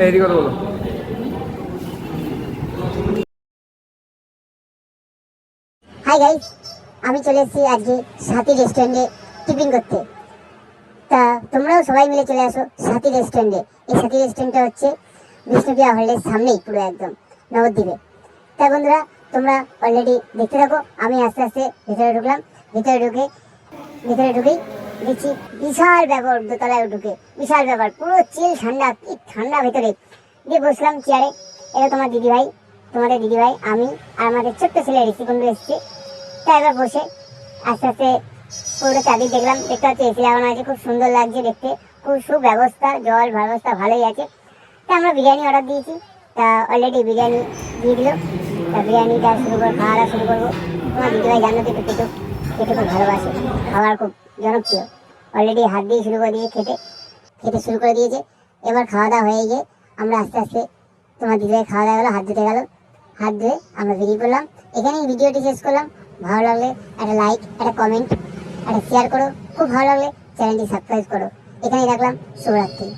এইদিকে কথা বলো। হাই গাইস আমি চলে এসেছি আজকে সাথী রেস্টুরেন্টে টিফিন করতে। তা তোমরাও সবাই মিলে চলে আসো সাথী রেস্টুরেন্টে এই সাথী রেস্টুরেন্টটা হচ্ছে বিষ্ণুপ্রিয়া হলের সামনেই, পুরো একদম নবদ্বীপে। তা বন্ধুরা, তোমরা অলরেডি দেখতে থাকো। আমি আস্তে আস্তে ভিতরে ঢুকলাম। ভিতরে ঢুকে ভিতরে ঢুকেই দেখছি বিশাল ব্যাপার দোতলায় ঢুকে, বিশাল ব্যাপার, পুরো চিল ঠান্ডা, কি ঠান্ডা ভেতরে। দিয়ে বসলাম চেয়ারে এটা তোমার দিদিভাই, তোমাদের দিদিভাই, আমি আর আমাদের ছোট্ট ছেলে ঋষিকুণ্ডু এসেছি। তা এবার বসে আস্তে আস্তে পুরো চাবি দেখলাম, দেখতে হচ্ছে এসি লাগানো আছে, খুব সুন্দর লাগছে দেখতে, খুব সুব্যবস্থা, জল ব্যবস্থা ভালোই আছে। তা আমরা বিরিয়ানি অর্ডার দিয়েছি, তা অলরেডি বিরিয়ানি দিয়ে দিল। তা বিরিয়ানিটা শুরু করে, খাওয়া শুরু করব। তোমার দিদিভাই জানো তো একটু খেতে খুব ভালোবাসে, খাবার খুব জনপ্রিয় অলরেডি হাত দিয়ে শুরু করে দিয়ে খেতে। খেতে শুরু করে দিয়েছে। এবার খাওয়া দাওয়া হয়ে গিয়ে আমরা আস্তে আস্তে তোমার দিদিভাই খাওয়া দাওয়া গেলো হাত ধুতে গেলো। হাত ধুয়ে আমরা বেরিয়ে পড়লাম। এখানেই ভিডিওটি শেষ করলাম। ভালো লাগলে একটা লাইক একটা কমেন্ট একটা শেয়ার করো। খুব ভালো লাগলে চ্যানেলটি সাবস্ক্রাইব করো। এখানেই রাখলাম। শুভরাত্রি।